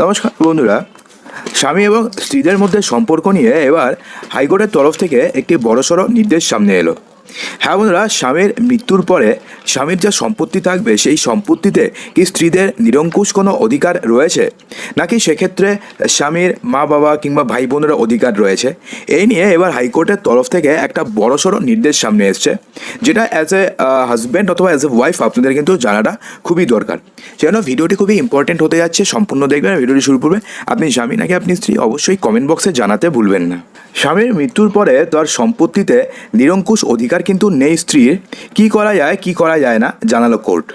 নমস্কার বন্ধুরা। স্বামী এবং স্ত্রীদের মধ্যে সম্পর্ক নিয়ে এবার হাইকোর্টের তরফ থেকে একটি বড়সড় নির্দেশ সামনে এলো। হ্যাঁ বন্ধুরা, স্বামীর মৃত্যুর পরে স্বামীর যা সম্পত্তি থাকবে, সেই সম্পত্তিতে কি স্ত্রীদের নিরঙ্কুশ কোনো অধিকার রয়েছে? নাকি সেক্ষেত্রে স্বামীর মা বাবা কিংবা ভাই বোনেরও অধিকার রয়েছে? এই নিয়ে এবার হাইকোর্টের তরফ থেকে একটা বড়সড় নির্দেশ সামনে এসছে, যেটা অ্যাজ এ হাজব্যান্ড অথবা অ্যাজ এ ওয়াইফ আপনাদের কিন্তু জানাটা খুবই দরকার। সেজন্য ভিডিওটি খুবই ইম্পর্টেন্ট হতে যাচ্ছে, সম্পূর্ণ দেখবেন, ভিডিওটি শুরু করবে আপনি স্বামী নাকি আপনি স্ত্রী, অবশ্যই কমেন্ট বক্সে জানাতে ভুলবেন না। স্বামীর মৃত্যুর পরে তার সম্পত্তিতে নিরঙ্কুশ অধিকার কিন্তু নেই স্ত্রীর। কি করা যায়, কি করা যায় না, জানালো কোর্ট।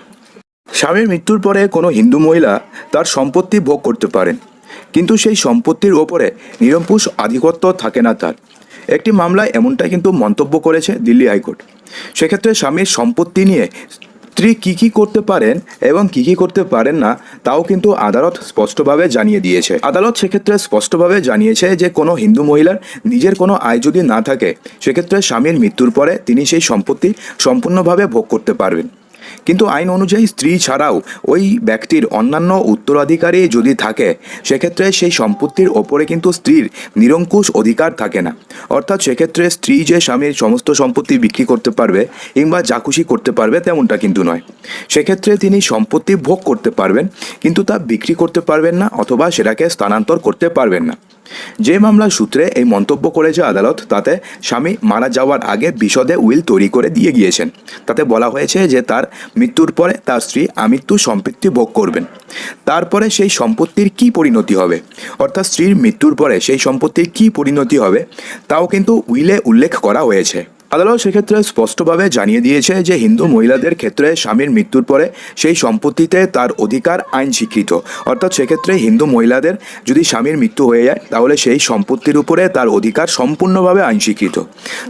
স্বামীর মৃত্যুর পরে কোনো হিন্দু মহিলা তার সম্পত্তি ভোগ করতে পারেন। কিন্তু সেই সম্পত্তির ওপরে নিরঙ্কুশ আধিপত্য থাকে না তার। একটি মামলায় এমনটাই কিন্তু মন্তব্য করেছে দিল্লি হাইকোর্ট। সেক্ষেত্রে স্বামীর সম্পত্তি নিয়ে স্ত্রী কি কি করতে পারেন এবং কি কি করতে পারেন না, তাও কিন্তু আদালত স্পষ্টভাবে জানিয়ে দিয়েছে। আদালত সেক্ষেত্রে স্পষ্টভাবে জানিয়েছে যে কোনো হিন্দু মহিলার নিজের কোনো আয় যদি না থাকে, সেক্ষেত্রে স্বামীর মৃত্যুর পরে তিনি সেই সম্পত্তি সম্পূর্ণভাবে ভোগ করতে পারবেন। কিন্তু আইন অনুযায়ী স্ত্রী ছাড়াও ওই ব্যক্তির অন্যান্য উত্তরাধিকারী যদি থাকে, সেক্ষেত্রে সেই সম্পত্তির ওপরে কিন্তু স্ত্রীর নিরঙ্কুশ অধিকার থাকে না। অর্থাৎ সেক্ষেত্রে স্ত্রী যে স্বামীর সমস্ত সম্পত্তি বিক্রি করতে পারবে কিংবা যা খুশি করতে পারবে তেমনটা কিন্তু নয়। সেক্ষেত্রে তিনি সম্পত্তি ভোগ করতে পারবেন, কিন্তু তা বিক্রি করতে পারবেন না অথবা সেটাকে স্থানান্তর করতে পারবেন না। যে মামলার সূত্রে এই মন্তব্য করেছে আদালত, তাতে স্বামী মারা যাওয়ার আগে বিশদে উইল তৈরি করে দিয়ে গিয়েছেন। তাতে বলা হয়েছে যে তার মৃত্যুর পরে তার স্ত্রী আমৃত্যু সম্পত্তি ভোগ করবেন। তারপরে সেই সম্পত্তির কি পরিণতি হবে? অর্থাৎ স্ত্রীর মৃত্যুর পরে সেই সম্পত্তির কি পরিণতি হবে? তাও কিন্তু উইলে উল্লেখ করা হয়েছে। আদালত সেক্ষেত্রে স্পষ্টভাবে জানিয়ে দিয়েছে যে হিন্দু মহিলাদের ক্ষেত্রে স্বামীর মৃত্যুর পরে সেই সম্পত্তিতে তার অধিকার আইন স্বীকৃত। অর্থাৎ সেক্ষেত্রে হিন্দু মহিলাদের যদি স্বামীর মৃত্যু হয়ে যায়, তাহলে সেই সম্পত্তির উপরে তার অধিকার সম্পূর্ণভাবে আইন স্বীকৃত।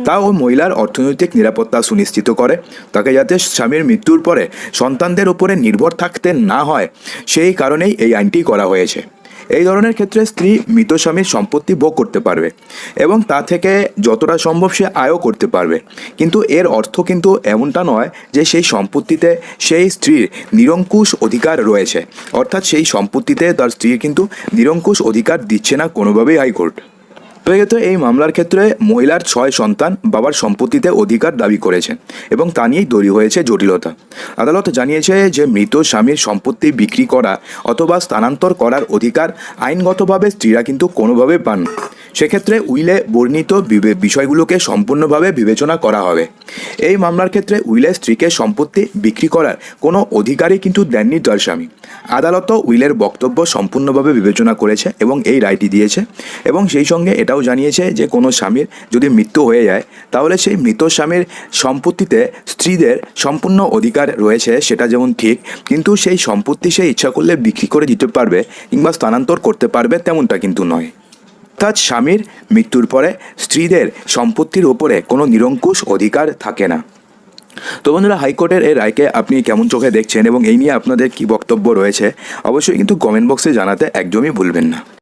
তা ওই মহিলার অর্থনৈতিক নিরাপত্তা সুনিশ্চিত করে। তাকে যাতে স্বামীর মৃত্যুর পরে সন্তানদের উপরে নির্ভর থাকতে না হয়, সেই কারণেই এই আইনটি করা হয়েছে। এই ধরনের ক্ষেত্রে স্ত্রী মৃত স্বামীর সম্পত্তি ভোগ করতে পারবে এবং তা থেকে যতটা সম্ভব সে আয়ও করতে পারবে। কিন্তু এর অর্থ কিন্তু এমনটা নয় যে সেই সম্পত্তিতে সেই স্ত্রীর নিরঙ্কুশ অধিকার রয়েছে। অর্থাৎ সেই সম্পত্তিতে তার স্ত্রীর কিন্তু নিরঙ্কুশ অধিকার দিচ্ছে না কোনোভাবেই হাইকোর্ট তো এক্ষেত্রে এই মামলার ক্ষেত্রে মহিলার ছয় সন্তান বাবার সম্পত্তিতে অধিকার দাবি করেছেন এবং তা নিয়েই তৈরি হয়েছে জটিলতা। আদালত জানিয়েছে যে মৃত স্বামীর সম্পত্তি বিক্রি করা অথবা স্থানান্তর করার অধিকার আইনগতভাবে স্ত্রীরা কিন্তু কোনোভাবে পান। সেক্ষেত্রে উইলে বর্ণিত বিষয়গুলোকে সম্পূর্ণভাবে বিবেচনা করা হবে। এই মামলার ক্ষেত্রে উইলে স্ত্রীকে সম্পত্তি বিক্রি করার কোনো অধিকারই কিন্তু দেননি তার স্বামী। আদালত উইলের বক্তব্য সম্পূর্ণভাবে বিবেচনা করেছে এবং এই রায়টি দিয়েছে এবং সেই সঙ্গে এটাও জানিয়েছে যে কোনো স্বামীর যদি মৃত্যু হয়ে যায়, তাহলে সেই মৃত স্বামীর সম্পত্তিতে স্ত্রীদের সম্পূর্ণ অধিকার রয়েছে, সেটা যেমন ঠিক, কিন্তু সেই সম্পত্তি সে ইচ্ছা করলে বিক্রি করে দিতে পারবে কিংবা স্থানান্তর করতে পারবে তেমনটা কিন্তু নয়। অর্থাৎ স্বামীর মৃত্যুর পরে স্ত্রীদের সম্পত্তির ওপরে কোনো নিরঙ্কুশ অধিকার থাকে না। তো বন্ধুরা, হাইকোর্টের এই রায়কে আপনি কেমন চোখে দেখছেন এবং এই নিয়ে আপনাদের কি বক্তব্য রয়েছে, অবশ্যই কিন্তু কমেন্ট বক্সে জানাতে একদমই ভুলবেন না।